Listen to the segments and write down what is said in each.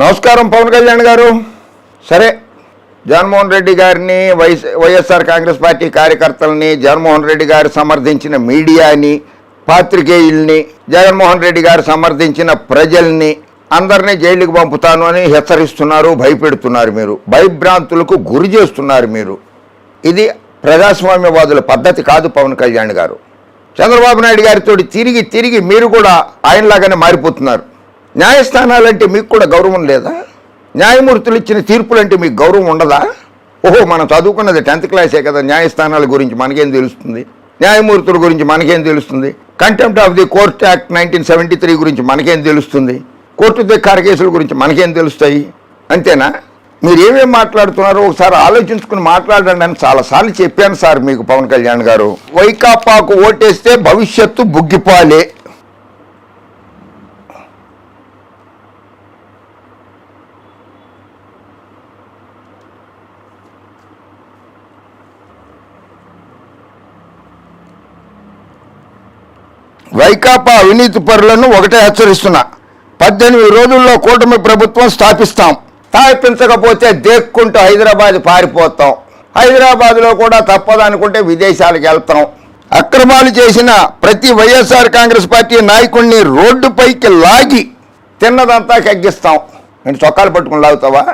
నమస్కారం పవన్ కళ్యాణ్ గారు. సరే జగన్మోహన్ రెడ్డి గారిని వైఎస్ వైఎస్ఆర్ కాంగ్రెస్ పార్టీ కార్యకర్తల్ని జగన్మోహన్ రెడ్డి గారు సమర్థించిన మీడియాని పాత్రికేయుల్ని జగన్మోహన్ రెడ్డి గారు సమర్థించిన ప్రజల్ని అందరినీ జైలుకి పంపుతాను అని హెచ్చరిస్తున్నారు భయపెడుతున్నారు మీరు. భయభ్రాంతులకు గురి చేస్తున్నారు మీరు. ఇది ప్రజాస్వామ్యవాదుల పద్ధతి కాదు పవన్ కళ్యాణ్ గారు. చంద్రబాబు నాయుడు గారితో తిరిగి తిరిగి మీరు కూడా ఆయనలాగానే మారిపోతున్నారు. న్యాయస్థానాలంటే మీకు కూడా గౌరవం లేదా? న్యాయమూర్తులు ఇచ్చిన తీర్పులంటే మీకు గౌరవం ఉండదా? ఓహో మనం చదువుకున్నది టెన్త్ క్లాసే కదా న్యాయస్థానాల గురించి మనకేం తెలుస్తుంది? న్యాయమూర్తుల గురించి మనకేం తెలుస్తుంది? Contempt of the court act nineteen seventy three గురించి మనకేం తెలుస్తుంది? కోర్టు దిక్కార కేసుల గురించి మనకేం తెలుస్తాయి? అంతేనా? మీరు ఏమేం మాట్లాడుతున్నారో ఒకసారి ఆలోచించుకుని మాట్లాడండి అని చాలాసార్లు చెప్పాను సార్ మీకు పవన్ కళ్యాణ్ గారు. వైకాపాకు ఓటేస్తే భవిష్యత్తు బుగ్గిపాలే. వైకాపా అవినీతి పరులను ఒకటే హెచ్చరిస్తున్నా. పద్దెనిమిది రోజుల్లో కూటమి ప్రభుత్వం స్థాపిస్తాం. స్థాపించకపోతే దేక్కుంటూ హైదరాబాద్ పారిపోతాం. హైదరాబాద్లో కూడా తప్పదనుకుంటే విదేశాలకు వెళ్తాం. అక్రమాలు చేసిన ప్రతి వైఎస్ఆర్ కాంగ్రెస్ పార్టీ నాయకుడిని రోడ్డుపైకి లాగి తిన్నదంతా కగ్గిస్తాం. నేను చొక్కాలు పట్టుకుని లాగుతావా?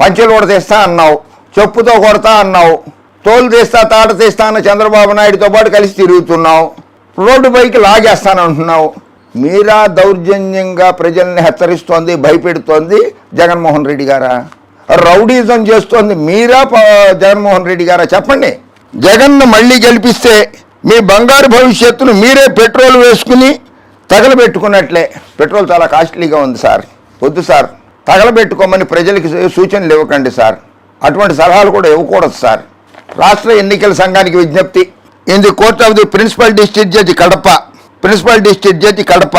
పంచెలు కూడా తీస్తా అన్నావు. చెప్పుతో కొడతా అన్నావు. తోలు తీస్తా తాట తీస్తా అన్న చంద్రబాబు నాయుడుతో పాటు కలిసి తిరుగుతున్నావు. రోడ్డు పైకి లాగేస్తానంటున్నావు. మీరా దౌర్జన్యంగా ప్రజల్ని హెచ్చరిస్తోంది భయపెడుతోంది జగన్మోహన్ రెడ్డి గారా? రౌడీజం చేస్తోంది మీరా ప- జగన్మోహన్ రెడ్డి గారా? చెప్పండి. జగన్ను మళ్ళీ గెలిపిస్తే మీ బంగారు భవిష్యత్తును మీరే పెట్రోల్ వేసుకుని తగలబెట్టుకున్నట్లే. పెట్రోల్ చాలా కాస్ట్లీగా ఉంది సార్. వద్దు సార్. తగలబెట్టుకోమని ప్రజలకి సూచనలు ఇవ్వకండి సార్. అటువంటి సలహాలు కూడా ఇవ్వకూడదు సార్. రాష్ట్ర ఎన్నికల సంఘానికి విజ్ఞప్తి. In the court of the principal district judge Kadapa principal district judge Kadapa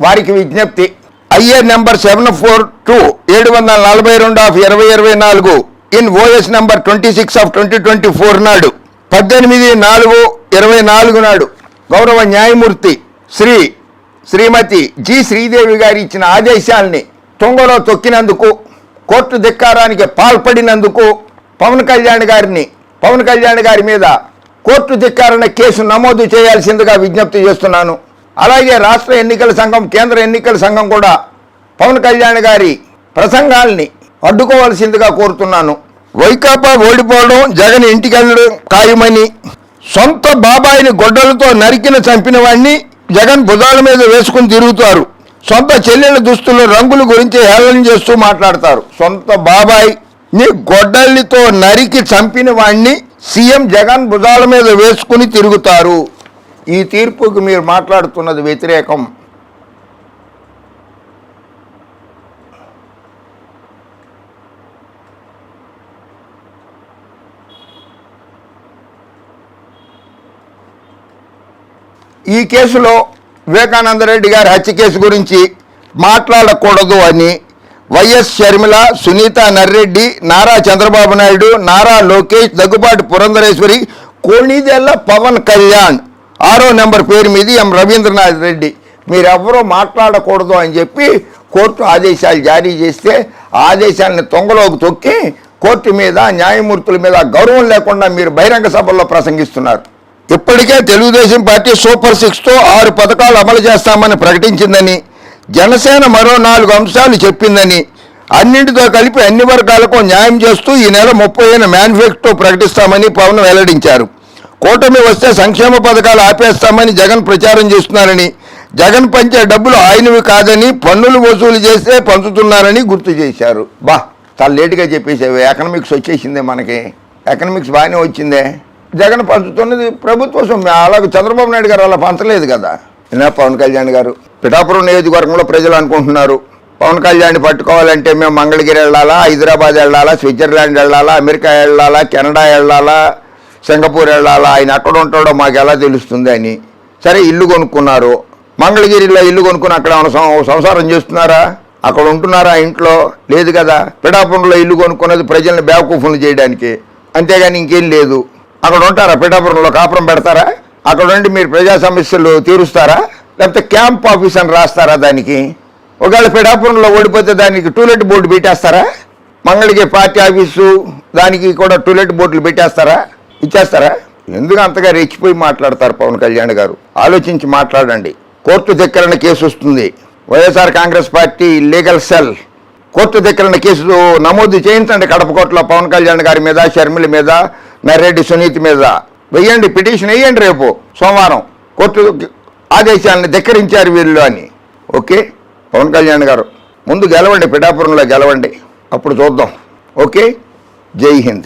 వారికి విజ్ఞప్తి IA number seven four two ఏడు వందల నలభై రెండు ఆఫ్ ఇరవై ఇరవై నాలుగు in OS number twenty six of twenty twenty four నాడు పద్దెనిమిది నాలుగు ఇరవై నాలుగు నాడు గౌరవ న్యాయమూర్తి శ్రీ శ్రీమతి జి శ్రీదేవి గారి ఇచ్చిన ఆదేశాల్ని తుంగలో తొక్కినందుకు కోర్టు ధిక్కారానికి పాల్పడినందుకు పవన్ కళ్యాణ్ గారిని పవన్ కళ్యాణ్ గారి మీద కోర్టు ధిక్కారణ కేసు నమోదు చేయాల్సిందిగా విజ్ఞప్తి చేస్తున్నాను. అలాగే రాష్ట్ర ఎన్నికల సంఘం కేంద్ర ఎన్నికల సంఘం కూడా పవన్ కళ్యాణ్ గారి ప్రసంగాల్ని అడ్డుకోవాల్సిందిగా కోరుతున్నాను. వైకాపా ఓడిపోవడం జగన్ ఇంటికి వెళ్ళడం ఖాయమని సొంత బాబాయిని గొడ్డలతో నరికిన చంపిన వాడిని జగన్ భుజాల మీద వేసుకుని తిరుగుతారు. సొంత చెల్లెల దుస్తులు రంగుల గురించి హేళన చేస్తూ మాట్లాడతారు. సొంత బాబాయ్ని గొడ్డలితో నరికి చంపిన వాడిని సీఎం జగన్ భుజాల మీద వేసుకుని తిరుగుతారు. ఈ తీర్పుకు మీరు మాట్లాడుతున్నది వ్యతిరేకం. ఈ కేసులో వివేకానంద రెడ్డి గారి హత్య కేసు గురించి మాట్లాడకూడదు అని వైఎస్ షర్మిల సునీత నర్రెడ్డి నారా చంద్రబాబు నాయుడు నారా లోకేష్ దగ్గుబాటి పురంధరేశ్వరి కోణిదెల్ల పవన్ కళ్యాణ్. ఆరో నెంబర్ పేరు మీద ఎం రవీంద్రనాథ్ రెడ్డి. మీరెవ్వరూ మాట్లాడకూడదు అని చెప్పి కోర్టు ఆదేశాలు జారీ చేస్తే ఆదేశాలను తొంగలోకి తొక్కి కోర్టు మీద న్యాయమూర్తుల మీద గౌరవం లేకుండా మీరు బహిరంగ సభల్లో ప్రసంగిస్తున్నారు. ఇప్పటికే తెలుగుదేశం పార్టీ సూపర్ సిక్స్తో ఆరు పథకాలు అమలు చేస్తామని ప్రకటించిందని జనసేన మరో నాలుగు అంశాలు చెప్పిందని అన్నింటితో కలిపి అన్ని వర్గాలకు న్యాయం చేస్తూ ఈ నెల ముప్పై ముప్పైన మేనిఫెస్టో ప్రకటిస్తామని పవన్ వెల్లడించారు. కూటమి వస్తే సంక్షేమ పథకాలు ఆపేస్తామని జగన్ ప్రచారం చేస్తున్నారని జగన్ పంచే డబ్బులు ఆయనవి కాదని పన్నులు వసూలు చేస్తే పంచుతున్నారని గుర్తు చేశారు. బా చాలా లేటుగా చెప్పేసేవి ఎకనామిక్స్ వచ్చేసిందే మనకి. ఎకనామిక్స్ బాగానే వచ్చిందే. జగన్ పంచుతున్నది ప్రభుత్వ సొమ్ము. అలాగే చంద్రబాబు నాయుడు గారు అలా పంచలేదు కదా. పవన్ కళ్యాణ్ గారు. పిఠాపురం నియోజకవర్గంలో ప్రజలు అనుకుంటున్నారు పవన్ కళ్యాణ్ పట్టుకోవాలంటే మేము మంగళగిరి వెళ్ళాలా హైదరాబాద్ వెళ్ళాలా స్విట్జర్లాండ్ వెళ్ళాలా అమెరికా వెళ్ళాలా కెనడా వెళ్ళాలా సింగపూర్ వెళ్ళాలా ఆయన ఎక్కడ ఉంటాడో మాకు ఎలా తెలుస్తుంది అని. సరే ఇల్లు కొనుక్కున్నారు. మంగళగిరిలో ఇల్లు కొనుక్కుని అక్కడ సంసారం చేస్తున్నారా? అక్కడ ఉంటున్నారా ఇంట్లో? లేదు కదా. పిఠాపురంలో ఇల్లు కొనుక్కున్నది ప్రజల్ని బేవకూఫులు చేయడానికి. అంతేగాని ఇంకేం లేదు. అక్కడ ఉంటారా? పిఠాపురంలో కాపురం పెడతారా? అక్కడ ఉండి మీరు ప్రజా సమస్యలు తీరుస్తారా? లేకపోతే క్యాంప్ ఆఫీస్ అని రాస్తారా దానికి? ఒకవేళ పిడాపురంలో ఓడిపోతే దానికి టూలెట్ బోర్డు పెట్టేస్తారా? మంగళగిరి పార్టీ ఆఫీసు దానికి కూడా టూలెట్ బోర్డులు పెట్టేస్తారా? ఇచ్చేస్తారా? ఎందుకు అంతగా రెచ్చిపోయి మాట్లాడతారు పవన్ కళ్యాణ్ గారు? ఆలోచించి మాట్లాడండి. కోర్టు ధిక్కరణ కేసు వస్తుంది. YSR Congress party legal cell. Court ధిక్కరణ case నమోదు చేయించండి కడప కోర్టులో పవన్ కళ్యాణ్ గారి మీద షర్మిల మీద నర్రెడ్డి సునీత్ మీద. వెయ్యండి పిటిషన్ వేయండి రేపు సోమవారం. కోర్టు ఆదేశాలను ధిక్కరించారు వీళ్ళు అని. ఓకే? పవన్ కళ్యాణ్ గారు ముందు గెలవండి పిఠాపురంలో గెలవండి. అప్పుడు చూద్దాం. ఓకే? జై హింద్.